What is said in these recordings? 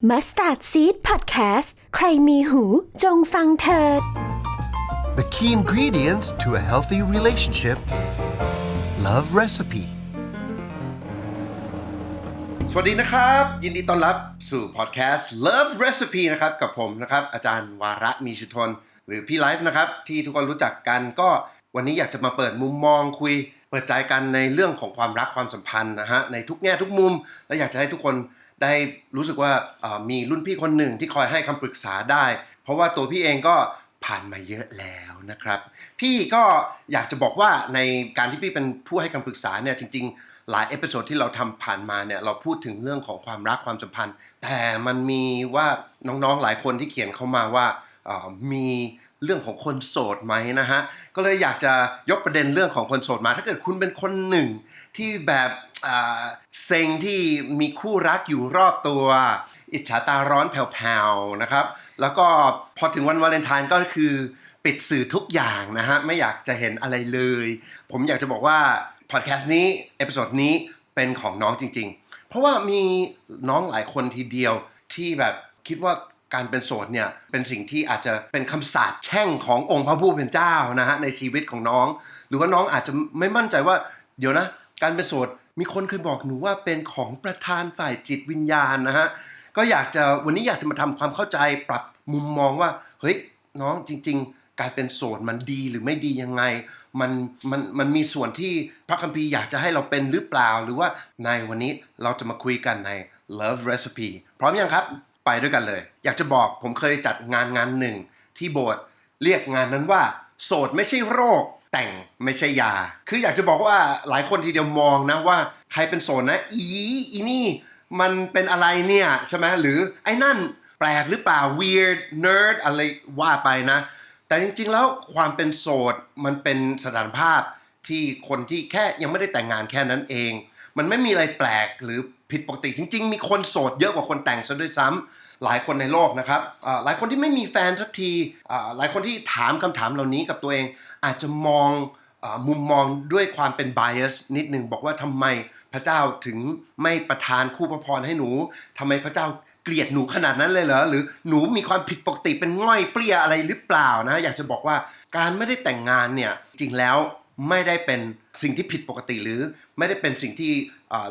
Mustard Seed Podcast ใครมีหูจงฟังเถิด The key ingredients to a healthy relationship love recipe สวัสดีนะครับ ยินดีต้อนรับสู่พอดแคสต์ Love Recipe นะครับ กับผมนะครับ อาจารย์วาระมีชุทน หรือพี่ไลฟ์นะครับ ที่ทุกคนรู้จักกันก็วันนี้อยากจะมาเปิดมุมมองคุย เปิดใจกันในเรื่องของความรักความสัมพันธ์นะฮะในทุกแง่ทุกมุม และอยากจะให้ทุกคน ได้รู้สึกว่ามีรุ่นพี่คนหนึ่งที่คอยให้คำปรึกษาได้ เพราะว่าตัวพี่เองก็ผ่านมาเยอะแล้วนะครับ พี่ก็อยากจะบอกว่าในการที่พี่เป็นผู้ให้คำปรึกษาเนี่ยจริง ๆ หลายเอพิโซดที่เราทำผ่านมาเนี่ยเราพูดถึงเรื่องของความรักความสัมพันธ์ แต่มันมีว่าน้องๆหลายคนที่เขียนเข้ามาว่ามี เรื่องของคนโสดไหมนะฮะ ก็เลยอยากจะยกประเด็นเรื่องของคนโสดมา ถ้าเกิดคุณเป็นคนหนึ่งที่แบบเซ็งที่มีคู่รักอยู่รอบตัว อิจฉาตาร้อนแผ่วๆนะครับ แล้วก็พอถึงวันวาเลนไทน์ก็คือปิดสื่อทุกอย่างนะฮะ ไม่อยากจะเห็นอะไรเลย ผมอยากจะบอกว่า พอดแคสต์นี้ เอพิโซดนี้เป็นของน้องจริงๆ เพราะว่ามีน้องหลายคนทีเดียวที่แบบคิดว่า การเป็นโสดเนี่ยเป็นสิ่งที่อาจจะเป็นคำสาปแช่งขององค์พระผู้เป็นเจ้านะฮะในชีวิตของน้อง หรือว่าน้องอาจจะไม่มั่นใจว่าเดี๋ยวนะ การเป็นโสดมีคนเคยบอกหนูว่าเป็นของประธานฝ่ายจิตวิญญาณนะฮะก็อยากจะวันนี้อยากจะมาทำความเข้าใจปรับมุมมองว่าเฮ้ยน้องจริง ๆ การเป็นโสดมันดีหรือไม่ดียังไง มันมันมันมีส่วนที่พระคัมภีร์อยากจะให้เราเป็นหรือเปล่า หรือว่าในวันนี้เราจะมาคุยกันใน Love Recipe พร้อมยังครับ ไปด้วยกันเลย อยากจะบอกผมเคยจัดงานงานหนึ่ง ที่โบสถ์เรียกงานนั้นว่า โสดไม่ใช่โรค แต่งไม่ใช่ยา คืออยากจะบอกว่าหลายคนทีเดียวมองนะว่า ใครเป็นโสดนะอีอีนี่ มันเป็นอะไรเนี่ยใช่ไหมหรือไอ้นั่นแปลกหรือเปล่า weird nerd อะไรว่าไปนะ แต่จริงๆแล้วความเป็นโสดมันเป็นสถานภาพที่คนที่แค่ยังไม่ได้แต่งงานแค่นั้นเอง มันไม่มีอะไรแปลกหรือ ผิดปกติจริง ๆ มีคนโสดเยอะกว่าคนแต่งซะด้วยซ้ำหลายคนในโลกนะครับอ่าหลายคนที่ไม่มีแฟนสักทีอ่าหลายคนที่ถามคำถามเหล่านี้กับตัวเอง อาจจะมองอามุมมองด้วยความเป็น bias นิดหนึ่งบอกว่าทำไมพระเจ้าถึงไม่ประทานคู่พระพรให้หนูทำไมพระเจ้าเกลียดหนูขนาดนั้นเลยเหรอหรือหนูมีความผิดปกติเป็นง่อยเปรี้ยอะไรหรือเปล่านะ อยากจะบอกว่าการไม่ได้แต่งงานเนี่ยจริงแล้ว ไม่ได้เป็นสิ่งที่ผิดปกติหรือ ไม่ได้เป็นสิ่งที่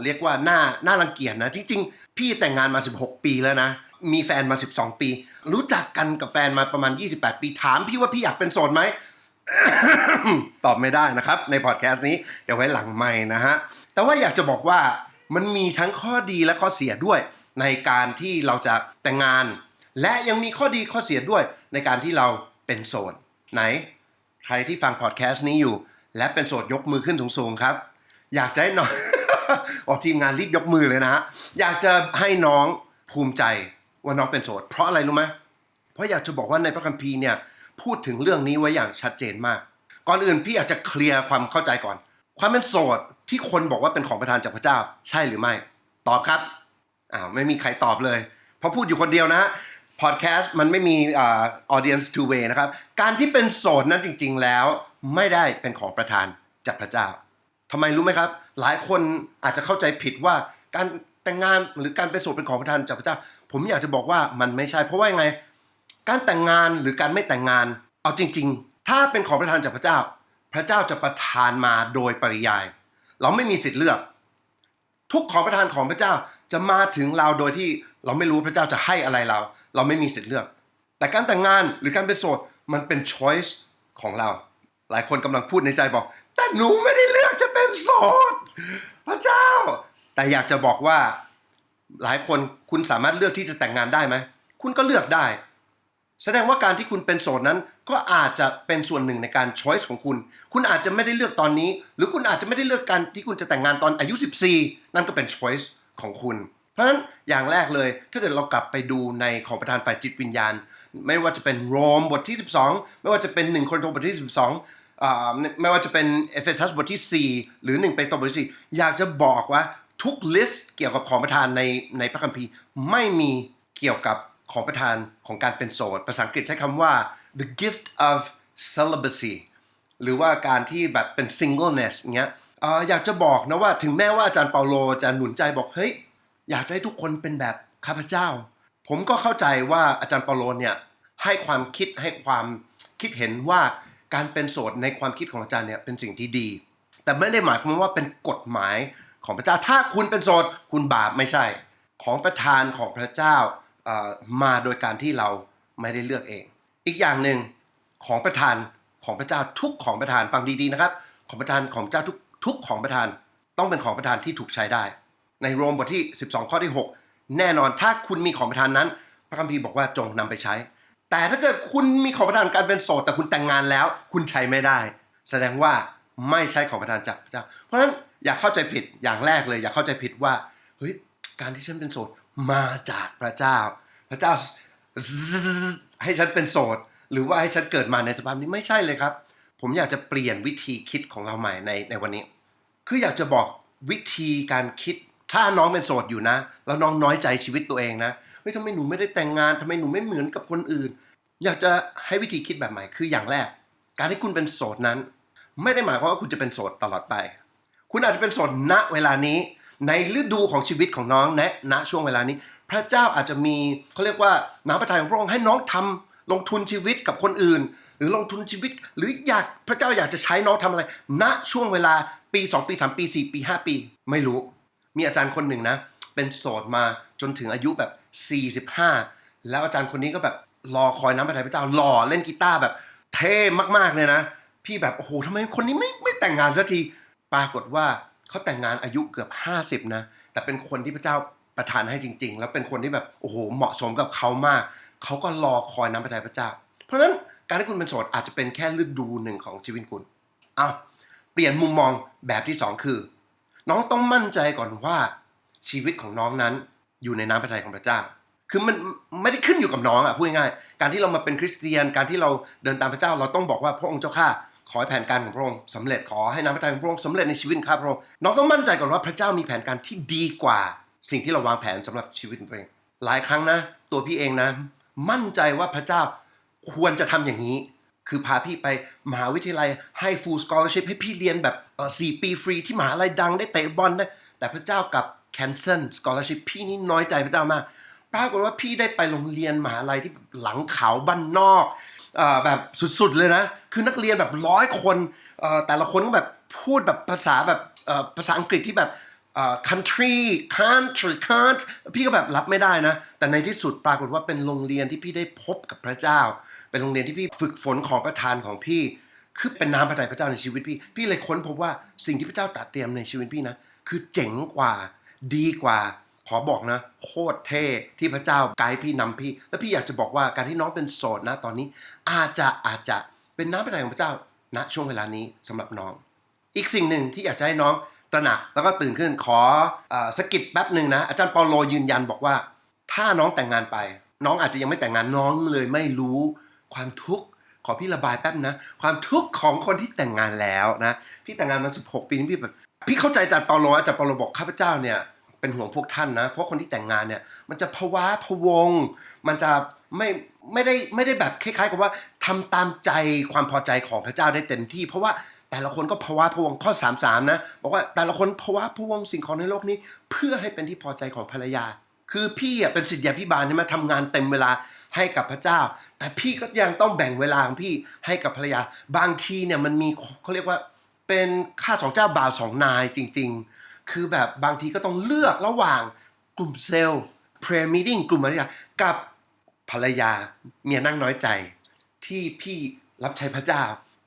เรียกว่าน่าน่ารังเกียจนะจริงๆ พี่แต่งงานมา 16 ปีแล้วนะ มีแฟนมา 12 ปี รู้จักกันกับแฟนมาประมาณ 28 ปีถามพี่ว่าพี่อยากเป็นโสดไหมตอบไม่ได้นะครับในพอดแคสต์นี้เดี๋ยวไว้หลังใหม่นะฮะแต่ว่าอยากจะบอกว่ามันมีทั้งข้อดีและข้อเสียด้วย ในการที่เราจะแต่งงาน และยังมีข้อดีข้อเสียด้วย ในการที่เราเป็นโสดไหน ใครที่ฟังพอดแคสต์นี้อยู่ และเป็นโสดยกมือขึ้นสูงๆครับ อยากจะให้น้อง ออกทีมงานรีบยกมือเลยนะฮะอยากจะให้น้องภูมิใจว่าน้องเป็นโสด เพราะอะไรรู้ไหมเพราะอยากจะบอกว่าในพระคัมภีร์เนี่ยพูดถึงเรื่องนี้ไว้อย่างชัดเจนมาก ก่อนอื่นพี่อยากจะเคลียร์ความเข้าใจก่อน ความเป็นโสดที่คนบอกว่าเป็นของประทานจากพระเจ้า ใช่หรือไม่ ตอบครับอ้าวไม่มีใครตอบเลย เพราะพูดอยู่คนเดียวนะฮะ พอดแคสต์มันไม่มีอ่า audience two way นะครับ การที่เป็นโสดนั้นจริง ๆ แล้ว ไม่ได้เป็นของประทานจากพระเจ้าทำไมรู้ไหมครับ หลายคนอาจจะเข้าใจผิดว่าการแต่งงานหรือการเป็นโสดเป็นของประทานจากพระเจ้า ผมอยากจะบอกว่ามันไม่ใช่เพราะว่าไง การแต่งงานหรือการไม่แต่งงาน เอาจริง ๆ ถ้าเป็นของประทานจากพระเจ้า พระเจ้าจะประทานมาโดยปริยาย เราไม่มีสิทธิ์เลือก ทุกของประทานของพระเจ้า จะมาถึงเราโดยที่เราไม่รู้พระเจ้าจะให้อะไรเรา เราไม่มีสิทธิ์เลือก แต่การแต่งงานหรือการเป็นโสดมันเป็น choice ของเรา หลายคนกำลังพูดในใจบอก แต่หนูไม่ได้เลือกจะเป็นโสดพระเจ้า แต่อยากจะบอกว่าหลายคนคุณสามารถเลือกที่จะแต่งงานได้ไหม คุณก็เลือกได้ แสดงว่าการที่คุณเป็นโสดนั้น ก็อาจจะเป็นส่วนหนึ่งในการ choice ของคุณ คุณอาจจะไม่ได้เลือกตอนนี้ หรือคุณอาจจะไม่ได้เลือกการที่คุณจะแต่งงานตอนอายุ 14 นั่นก็เป็น choice ของคุณ เพราะฉะนั้นอย่างแรกเลย ถ้าเกิดเรากลับไปดูในของประธานฝ่ายจิตวิญญาณ ไม่ว่าจะเป็นโรมบทที่ 12 ไม่ว่าจะเป็น1คนโทบทที่ 12 ไม่ว่าจะเป็นเอเฟซัสบทที่ 4 หรือ1ไปตบทที่ 4 อยากจะบอกว่าทุกลิสต์เกี่ยวกับของประธานในในพระคัมภีร์ไม่มีเกี่ยวกับของประธานของการเป็นโสด ภาษาอังกฤษใช้คำว่า the gift of celibacy หรือว่าการที่แบบเป็น singleness เงี้ย อยากจะบอกนะว่าถึงแม้ว่าอาจารย์เปาโลจะหนุนใจบอกเฮ้ยอยากจะให้ทุกคนเป็นแบบข้าพเจ้า ผมก็เข้าใจว่าอาจารย์เปาโลเนี่ยให้ความคิดให้ความคิดเห็นว่าการเป็นโสดในความคิดของอาจารย์เนี่ยเป็นสิ่งที่ดี แต่ไม่ได้หมายความว่าเป็นกฎหมายของพระเจ้า ถ้าคุณเป็นโสดคุณบาปไม่ใช่ ของประทานของพระเจ้ามาโดยการที่เราไม่ได้เลือกเอง อีกอย่างหนึ่งของประทานของพระเจ้าทุกของประทานฟังดีๆนะครับ ของประทานของพระเจ้าทุก ทุกของประทานต้องเป็นของประทานที่ถูกใช้ได้ ในโรมบทที่ 12 ข้อที่ 6 แน่นอนถ้าคุณมีของประทานนั้น พระคัมภีร์บอกว่าจงนำไปใช้ แต่ถ้าเกิดคุณมีของประทานการเป็นโสดแต่คุณแต่งงานแล้ว คุณใช้ไม่ได้ แสดงว่าไม่ใช่ของประทานจากพระเจ้า เพราะฉะนั้นอย่าเข้าใจผิดอย่างแรกเลย อย่าเข้าใจผิดว่าเฮ้ยการที่ฉันเป็นโสดมาจากพระเจ้า พระเจ้าให้ฉันเป็นโสดหรือว่าให้ฉันเกิดมาในสภาพนี้ไม่ใช่เลยครับ ผมอยากจะเปลี่ยนวิธีคิดของเราใหม่ในในวันนี้ คืออยากจะบอกวิธีการคิด ถ้าน้องเป็นโสดอยู่นะ แล้วน้องน้อยใจชีวิตตัวเองนะเฮ้ยทำไมหนูไม่ได้แต่งงานทำไมหนูไม่เหมือนกับคนอื่น อยากจะให้วิธีคิดแบบใหม่คืออย่างแรก การที่คุณเป็นโสดนั้น ไม่ได้หมายความว่าคุณจะเป็นโสดตลอดไป คุณอาจจะเป็นโสดณเวลานี้ ในฤดูของชีวิตของน้องและณช่วงเวลานี้ พระเจ้าอาจจะมีเขาเรียกว่าน้ำพระทัยของพระองค์ให้น้องทำลงทุนชีวิตกับคนอื่น หรือลงทุนชีวิต หรืออยากพระเจ้าอยากจะใช้น้องทำอะไร ณช่วงเวลา ปี2ปี3ปี4ปี5ปี ไม่รู้ มีอาจารย์คนหนึ่งนะ เป็นโสดมาจนถึงอายุแบบ45แล้วอาจารย์คนนี้ก็แบบรอคอยน้ำพระทัยพระเจ้าหล่อเล่นกีตาร์แบบเท่มากๆเลยนะ พี่แบบโอ้โหทำไมคนนี้ไม่ไม่แต่งงานสักทีปรากฏว่าเขาแต่งงานอายุเกือบ 50 นะ แต่เป็นคนที่พระเจ้าประทานให้จริง ๆ แล้วเป็นคนที่แบบโอ้โหเหมาะสมกับเขามาก เขาก็รอคอยน้ำพระทัยพระเจ้า เพราะฉะนั้นการที่คุณเป็นโสดอาจจะเป็นแค่ฤดูหนึ่งของชีวิตคุณอ้าว ปลี่ยนมุมมองแบบที่สองคือ น้องต้องมั่นใจก่อนว่าชีวิตของน้องนั้นอยู่ในน้ำพระทัยของพระเจ้า คือมันไม่ได้ขึ้นอยู่กับน้องอะพูดง่ายๆการที่เรามาเป็นคริสเตียนการที่เราเดินตามพระเจ้า เราต้องบอกว่าพระองค์เจ้าข้าขอให้แผนการของพระองค์สำเร็จขอให้น้ำพระทัยของพระองค์สำเร็จในชีวิตข้าพระองค์น้องต้องมั่นใจก่อนว่าพระเจ้ามีแผนการที่ดีกว่า สิ่งที่เราวางแผนสำหรับชีวิตตัวเอง หลายครั้งนะ ตัวพี่เองนะ มั่นใจว่าพระเจ้าควรจะทำอย่างนี้ คือพาพี่ไปมหาวิทยาลัยให้ full scholarship ให้พี่เรียนแบบสี่ปีฟรีที่มหาลัยดังได้เตะบอลได้ แต่พระเจ้ากับ cancel scholarship พี่นี่น้อยใจพระเจ้ามากปรากฏว่าพี่ได้ไปโรงเรียนมหาลัยที่หลังเขาบ้านนอกอแบบสุดๆเลยนะ คือนักเรียนแบบร้อยคนแต่ละคนก็แบบพูดแบบภาษาแบบภาษาอังกฤษที่แบบ country country country พี่ก็แบบรับไม่ได้นะ แต่ในที่สุดปรากฏว่าเป็นโรงเรียนที่พี่ได้พบกับพระเจ้า เป็นโรงเรียนที่พี่ฝึกฝนของประทานของพี่ คือเป็นน้ำพระทัยพระเจ้าในชีวิตพี่ พี่เลยค้นพบว่าสิ่งที่พระเจ้าตัดเตรียมในชีวิตพี่นะ คือเจ๋งกว่า ดีกว่า ขอบอกนะ โคตรเท่ที่พระเจ้าไกด์พี่นำพี่ แล้วพี่อยากจะบอกว่าการที่น้องเป็นโสดนะตอนนี้ อาจจะอาจจะเป็นน้ำพระทัยของพระเจ้าณช่วงเวลานี้สำหรับน้อง อีกสิ่งหนึ่งที่อยากจะให้น้อง ตระหนักแล้วก็ตื่นขึ้นขออสกิปแป๊บหนึ่งนะอาจารย์เปาโลยืนยันบอกว่า ถ้าน้องแต่งงานไป น้องอาจจะยังไม่แต่งงานน้องเลยไม่รู้ความทุกข์ขอพี่ระบายแป๊บนะ ความทุกข์ของคนที่แต่งงานแล้วนะพี่แต่งงานมา 16 ปีนี่พี่แบบพี่เข้าใจอาจารย์เปาโลอาจารย์เปาโลบอกข้าพเจ้าเนี่ยเป็นห่วงพวกท่านนะ เพราะคนที่แต่งงานเนี่ย มันจะภาวะพวง มันจะไม่ไม่ได้ไม่ได้แบบคล้ายๆ กับว่าทำตามใจความพอใจของพระเจ้าได้เต็มที่ เพราะว่า แต่ละคนก็ภาวะพวงข้อ 33 นะ บอกว่าแต่ละคนภาวะพวงสิ่งของในโลกนี้ เพื่อให้เป็นที่พอใจของภรรยา คือพี่เป็นสิทธิพิบาลใช่ไหมทำงานเต็มเวลาให้กับพระเจ้า แต่พี่ก็ยังต้องแบ่งเวลาของพี่ให้กับภรรยา บางทีเนี่ยมันมีเขาเรียกว่าเป็นข้าสองเจ้าบ่าวสองนายจริง ๆ คือแบบบางทีก็ต้องเลือกระหว่างกลุ่มเซลล์ prayer meeting กลุ่มอะไรยากับภรรยาเมียนั่งน้อยใจ ที่พี่รับใช้พระเจ้า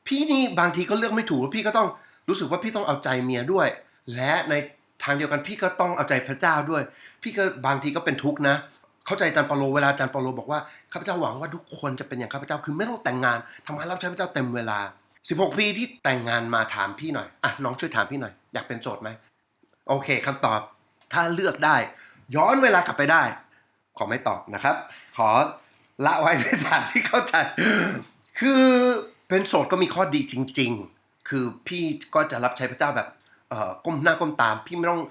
พี่นี่บางทีก็เลือกไม่ถูกแล้วพี่ก็ต้องรู้สึกว่าพี่ต้องเอาใจเมียด้วย และในทางเดียวกันพี่ก็ต้องเอาใจพระเจ้าด้วย พี่ก็บางทีก็เป็นทุกข์นะ เข้าใจอาจารย์เปาโลเวลาอาจารย์เปาโลบอกว่าข้าพเจ้าหวังว่าทุกคนจะเป็นอย่างข้าพเจ้าคือไม่ต้องแต่งงานทำงานรับใช้พระเจ้าเต็มเวลา 16 ปีที่แต่งงานมาถามพี่หน่อยอะน้องช่วยถามพี่หน่อยอยากเป็นโสดไหมโอเคคำตอบถ้าเลือกได้ ย้อนเวลากลับไปได้ ขอไม่ตอบนะครับ ขอละไว้ในฐานที่เข้าใจ คือ เป็นโสดก็มีข้อดีจริง ๆ คือพี่ก็จะรับใช้พระเจ้าแบบก้มหน้าก้มตาม พี่ไม่ต้อง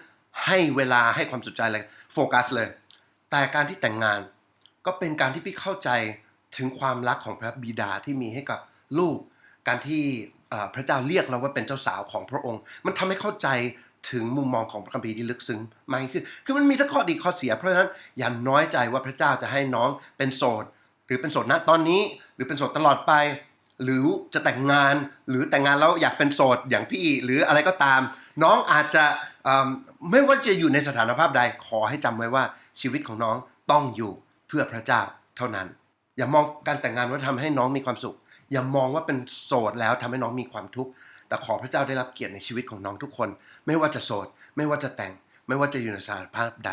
ให้เวลาให้ความสนใจอะไรโฟกัสเลย แต่การที่แต่งงานก็เป็นการที่พี่เข้าใจถึงความรักของพระบิดาที่มีให้กับลูก การที่พระเจ้าเรียกเราว่าเป็นเจ้าสาวของพระองค์ มันทำให้เข้าใจถึงมุมมองของพระคัมภีร์ที่ลึกซึ้งมากขึ้นคือมันมีทั้งข้อดีข้อเสีย เพราะฉะนั้นอย่าน้อยใจว่าพระเจ้าจะให้น้องเป็นโสด หรือเป็นโสดณตอนนี้ หรือเป็นโสดตลอดไป หรือจะแต่งงานหรือแต่งงานแล้วอยากเป็นโสดอย่างพี่หรืออะไรก็ตาม น้องอาจจะไม่ว่าจะอยู่ในสถานภาพใดขอให้จำไว้ว่าชีวิตของน้องต้องอยู่เพื่อพระเจ้าเท่านั้น อย่ามองการแต่งงานว่าทำให้น้องมีความสุข อย่ามองว่าเป็นโสดแล้วทำให้น้องมีความทุกข์แต่ขอพระเจ้าได้รับเกียรติในชีวิตของน้องทุกคน ไม่ว่าจะโสด ไม่ว่าจะแต่ง ไม่ว่าจะอยู่ในสถานภาพใด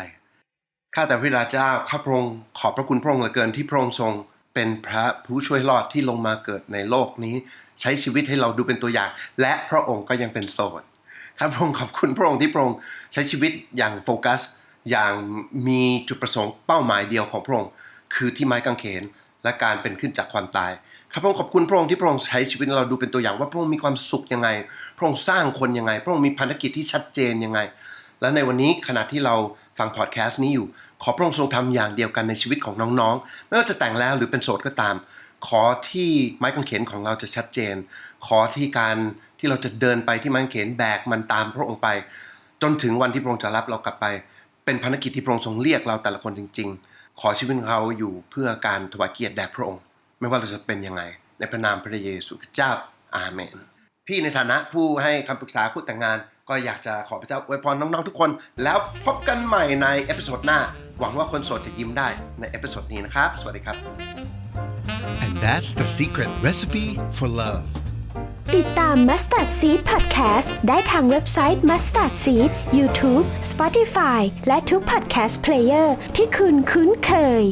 ข้าแต่พระบิดาเจ้าข้าพระองค์ขอบพระคุณพระองค์เหลือเกินที่พระองค์ทรง เป็นพระผู้ช่วยรอดที่ลงมาเกิดในโลกนี้ ใช้ชีวิตให้เราดูเป็นตัวอย่าง และพระองค์ก็ยังเป็นโสดข้าพระองค์ขอบคุณพระองค์ที่พระองค์ใช้ชีวิตอย่างโฟกัส อย่างมีจุดประสงค์เป้าหมายเดียวของพระองค์ คือที่ไม้กางเขนและการเป็นขึ้นจากความตายข้าพระองค์ขอบคุณพระองค์ที่พระองค์ใช้ชีวิตเราดูเป็นตัวอย่างว่าพระองค์มีความสุขยังไง พระองค์สร้างคนยังไง พระองค์มีภารกิจที่ชัดเจนยังไง และในวันนี้ขณะที่เราฟังพอดแคสต์นี้อยู่ ขอพระองค์ทรงทำอย่างเดียวกันในชีวิตของน้องๆ ไม่ว่าจะแต่งแล้วหรือเป็นโสดก็ตาม ขอที่ไม้กางเขนของเราจะชัดเจน ขอที่การที่เราจะเดินไปที่ไม้กางเขนแบกมันตามพระองค์ไป จนถึงวันที่พระองค์จะรับเรากลับไป เป็นภารกิจที่พระองค์ทรงเรียกเราแต่ละคนจริง ๆ ขอชีวิตของเราอยู่เพื่อการถวายเกียรติแด่พระองค์ ไม่ว่าเราจะเป็นยังไง ในพระนามพระเยซูคริสต์เจ้าอาเมน พี่ในฐานะผู้ให้คำปรึกษาคู่แต่งงานก็อยากจะขอพระเจ้าอวยพรน้องๆทุกคน แล้วพบกันใหม่ในเอพิโซดหน้า หวังว่าคนโสดจะยิ้มได้ในเอพิโซดนี้นะครับ สวัสดีครับ And that's the secret recipe for love. ติดตาม Mustard Seed Podcast ได้ทางเว็บไซต์ Mustard Seed YouTube Spotify และทุก podcast player ที่คุณคุ้นเคย